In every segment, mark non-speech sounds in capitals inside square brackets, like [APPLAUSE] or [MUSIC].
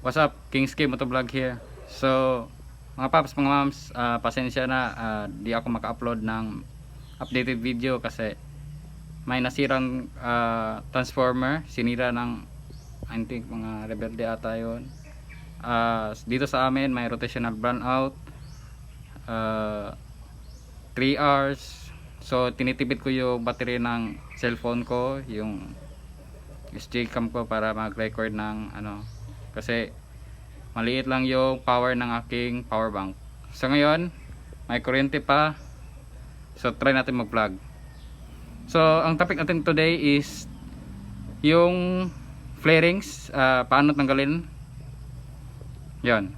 What's up? Kings K Motovlog here. So, mga paps, mga mams, ah, pasensya na ah, di ako maka-upload ng updated video kasi may nasirang ah, transformer, sinira ng I think mga rebelde ata yun. Ah, dito sa amin may rotational brownout. 3 hours. So, tinitipid ko yung battery ng cellphone ko, yung SD cam ko para mag-record ng ano kasi maliit lang yung power ng aking power bank. So ngayon, may kuryente pa. So try natin mag-vlog. So ang topic natin today is yung flarings, ah, paano tanggalin. 'Yon.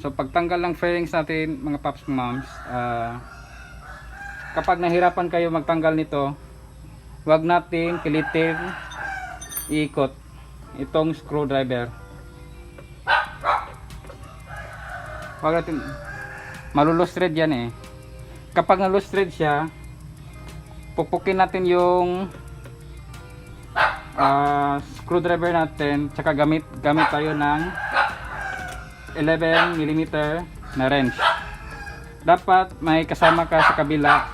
So pagtanggal ng flarings natin mga paps moms, ah, kapag nahirapan kayo magtanggal nito, wag natin pilitin ikot itong screwdriver. Wag natin malulus thread yan eh. Kapag nalus thread siya, pupukin natin yung ah, screwdriver natin tsaka gamit gamit tayo ng 11 mm na wrench. Dapat may kasama ka sa kabila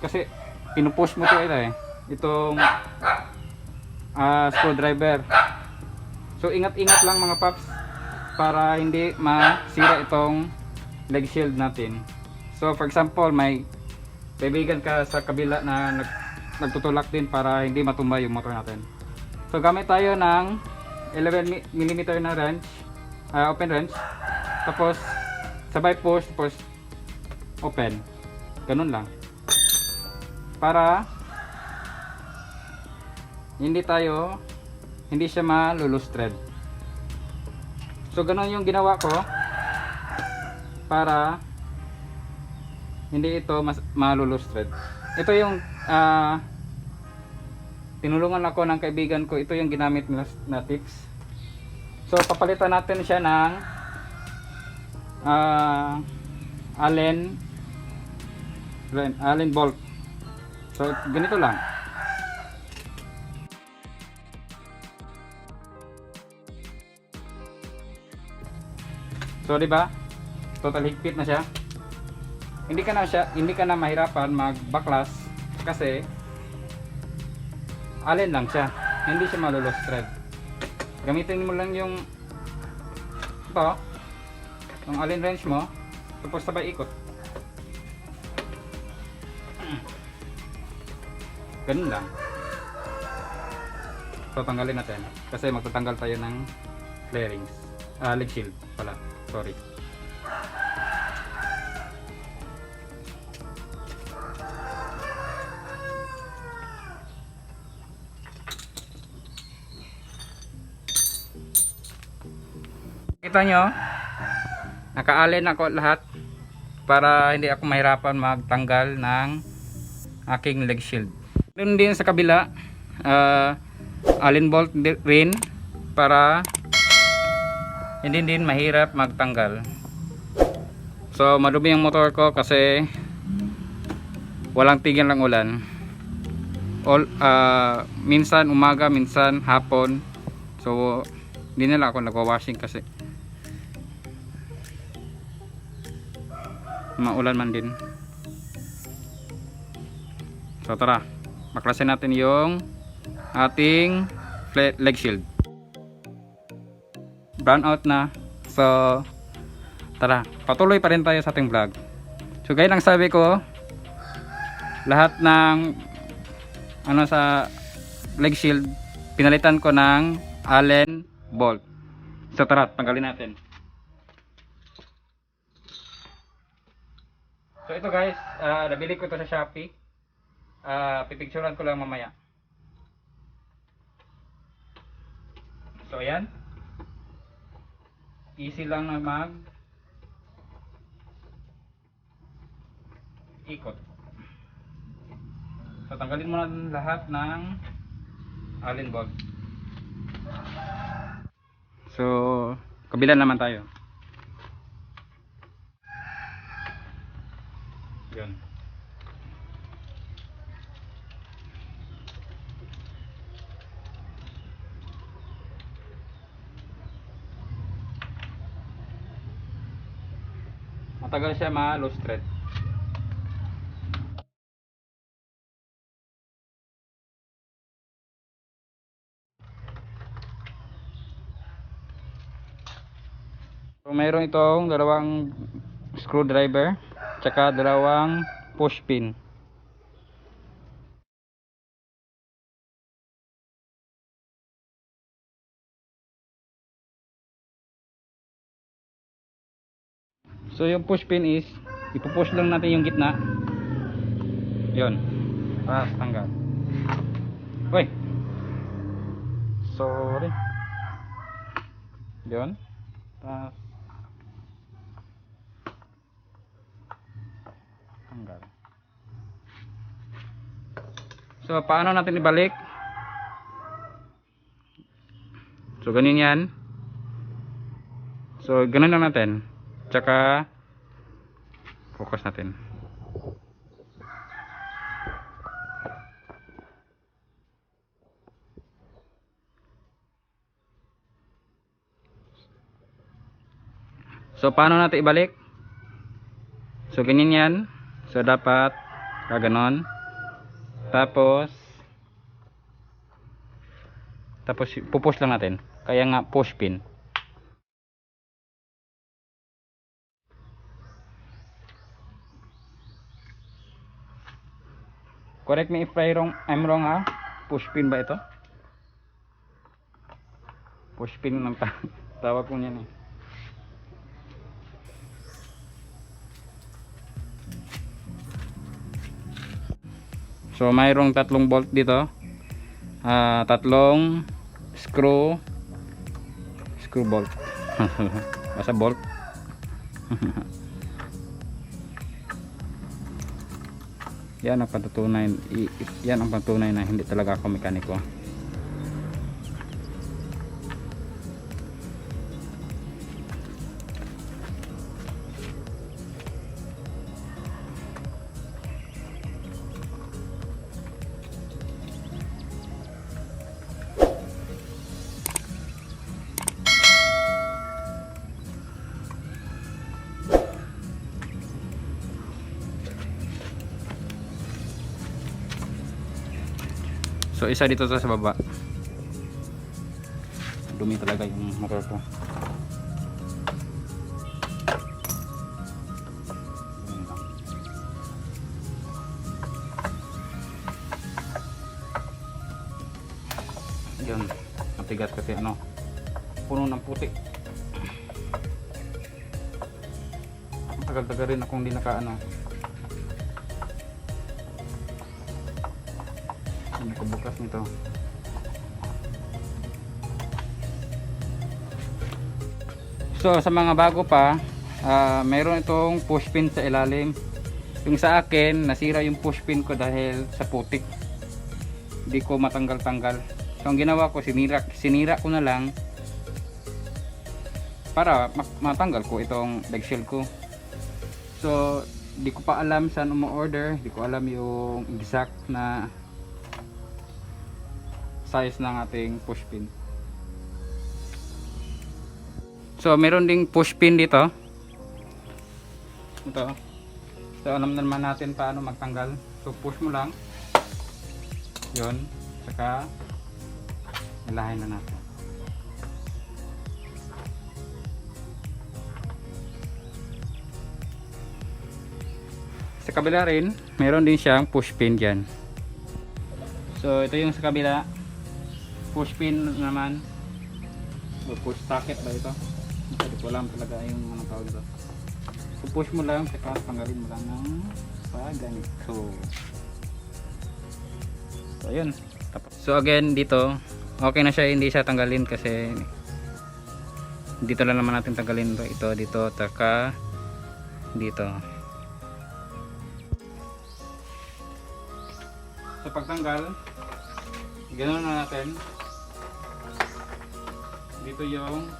kasi pinupush mo to ito eh. Itong ah, screwdriver. So ingat-ingat lang mga paps para hindi masira itong leg shield natin. So for example, may kaibigan ka sa kabila na nag, nagtutulak din para hindi matumba yung motor natin. So gamit tayo ng 11 mm na wrench, ah, open wrench. Tapos sabay push, tapos open. Ganun lang. Para hindi tayo hindi siya malulus thread. So ganun yung ginawa ko para hindi ito mas malulus thread. Ito yung ah, tinulungan ako ng kaibigan ko. Ito yung ginamit nila na tips. So papalitan natin siya ng ah, allen allen bolt. So ganito lang So, di ba? Total higpit na siya. Hindi ka na siya, hindi ka na mahirapan mag-backlash kasi alin lang siya. Hindi siya malulos thread. Gamitin mo lang yung ito, yung allen wrench mo, tapos sabay ikot. Ganun lang. So, tanggalin natin. Kasi magtatanggal tayo ng flarings. Ah, leg shield pala. Sorry. Kita nyo, nakaalin ako lahat para hindi ako mahirapan magtanggal ng aking leg shield. Doon din sa kabila, ah, allen bolt rin para hindi din mahirap magtanggal. So madumi yung motor ko kasi walang tigil ng ulan. All, ah, minsan umaga minsan hapon. So hindi na lang ako nagwa-washing kasi maulan man din. So tara. Baklasin natin yung ating leg shield brown out na. So, tara, patuloy pa rin tayo sa ating vlog. So, gaya ng sabi ko, lahat ng ano sa leg shield, pinalitan ko ng Allen bolt. So, tara, tanggalin natin. So, ito guys, ah, nabili ko ito sa Shopee. Ah, pipicturean ko lang mamaya. So, ayan easy lang na mag ikot. So tanggalin mo na lahat ng allen bolt so kabila naman tayo. Yun matagal siya thread. So, mayroon itong dalawang screwdriver tsaka dalawang push pin. So yung push pin is ipupush lang natin yung gitna. Yon. Tapos tanggal. Uy. Sorry. Yon. Tapos tanggal. So paano natin ibalik? So ganyan yan. So ganun lang natin. Tsaka focus natin. So paano natin ibalik? So ganyan yan. So dapat kaganon. Tapos tapos pupush lang natin. Kaya nga push pin. Correct me if I wrong, I'm wrong ha. Push pin ba ito? Push pin ng ta [LAUGHS] tawag ko niyan eh. So mayroong tatlong bolt dito. Ah, tatlong screw screw bolt. [LAUGHS] Basta bolt. [LAUGHS] yan ang i- yan ang patunay na hindi talaga ako mekaniko so isa dito to sa baba. Dumi talaga yung motor ko yun matigas kasi ano puno ng putik tagal-tagal rin akong hindi naka ano Bukas nito? So sa mga bago pa, ah, mayroon itong push pin sa ilalim. Yung sa akin, nasira yung push pin ko dahil sa putik. Hindi ko matanggal-tanggal. So ang ginawa ko, sinira, sinira ko na lang para ma- matanggal ko itong leg shell ko. So, di ko pa alam saan umu-order, di ko alam yung exact na size ng ating push pin. So, meron ding push pin dito. Ito. So, alam na naman natin paano magtanggal. So, push mo lang. Yun. Saka, ilahin na natin. Sa kabila rin, meron din siyang push pin dyan. So, ito yung sa kabila. Push pin naman. O push socket ba ito? Hindi ko alam talaga yung ano tawag ito. So, push mo lang, saka tanggalin mo lang ng pa. So, ayun. So, again, dito, okay na siya, hindi siya tanggalin kasi dito lang naman natin tanggalin ito, ito dito, taka dito. Sa pagtanggal, ganoon na natin. Dito yung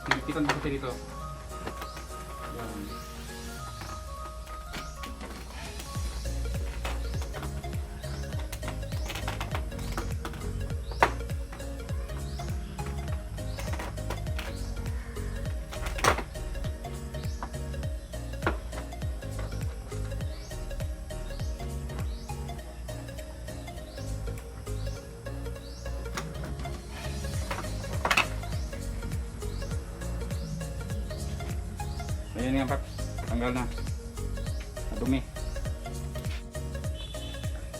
mo kasi dito. Tanggal na. Madumi.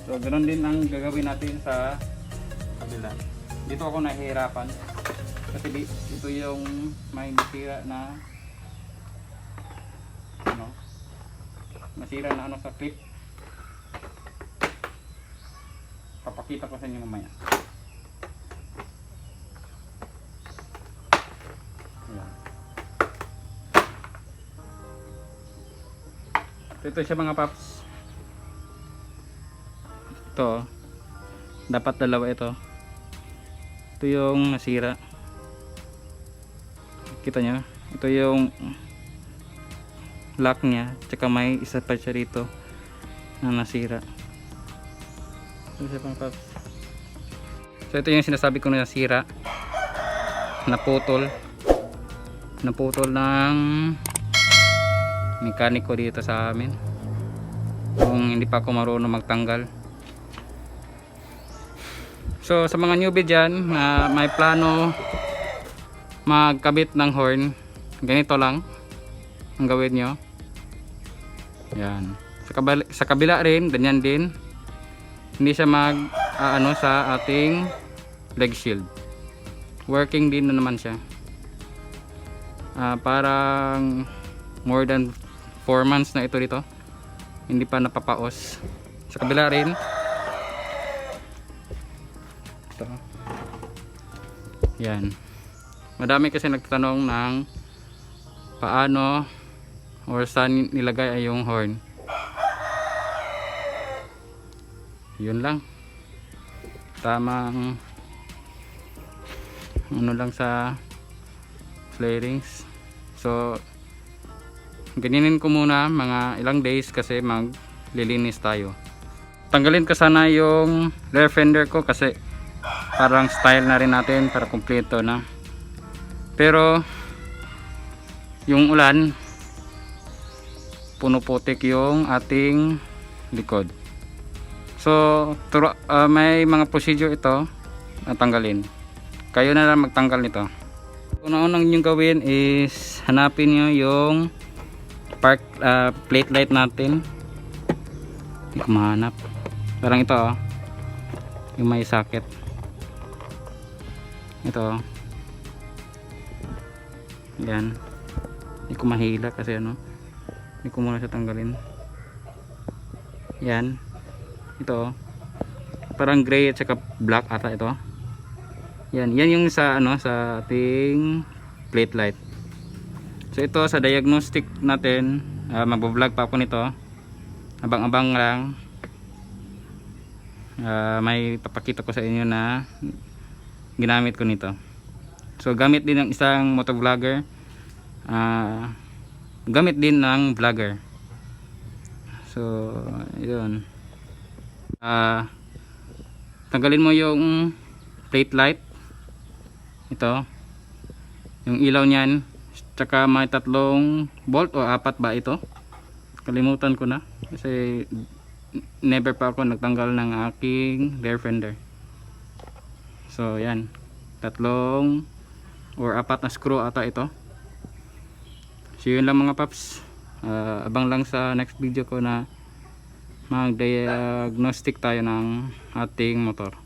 So, ganoon din ang gagawin natin sa kabila. Dito ako nahihirapan. Kasi di, ito yung may nasira na ano, nasira na ano sa clip. Papakita ko sa inyo mamaya. Ito siya mga paps. Ito. oh. Dapat dalawa ito. Ito yung nasira. Kita nyo? Ito yung lock niya. Tsaka may isa pa siya rito na nasira. Ito siya mga paps. So ito yung sinasabi ko na nasira. Naputol. Naputol ng mekaniko dito sa amin. Kung hindi pa ako marunong magtanggal. So sa mga newbie dyan na may plano magkabit ng horn, ganito lang ang gawin nyo. Yan. Sa kabila, sa kabila rin, ganyan din. Hindi siya mag ah, ano sa ating leg shield. Working din na naman siya. Ah, parang more than 4 months na ito dito. Hindi pa napapaos. Sa kabila rin, ito. Yan. Madami kasi nagtatanong ng paano or saan nilagay ay yung horn. Yun lang. Tamang ano lang sa flarings. So ganinin ko muna mga ilang days kasi maglilinis tayo. Tanggalin ko sana yung rear fender ko kasi parang style na rin natin para kumpleto na. Pero yung ulan puno putik yung ating likod. So turo, ah, may mga procedure ito na tanggalin. Kayo na lang magtanggal nito. Unang-unang nyo gawin is hanapin nyo yung park ah, plate light natin. Hindi ko mahanap. Parang ito oh. Yung may socket. Ito oh. yan. Hindi ko mahila kasi ano hindi ko muna siya tanggalin. Yan. Ito oh. parang gray at saka black ata ito. Yan. Yan yung sa ano sa ating plate light so ito sa diagnostic natin uh, magbo-vlog pa ako nito. Abang-abang lang. Ah, may papakita ko sa inyo na ginamit ko nito. So gamit din ng isang motovlogger. Ah, gamit din ng vlogger. So yun. Ah, tanggalin mo yung plate light. Ito. Yung ilaw niyan tsaka may tatlong bolt o apat ba ito? Kalimutan ko na. Kasi never pa ako nagtanggal ng aking rear fender. So yan. Tatlong or apat na screw ata ito. So yun lang mga paps. Ah, abang lang sa next video ko na mag diagnostic tayo ng ating motor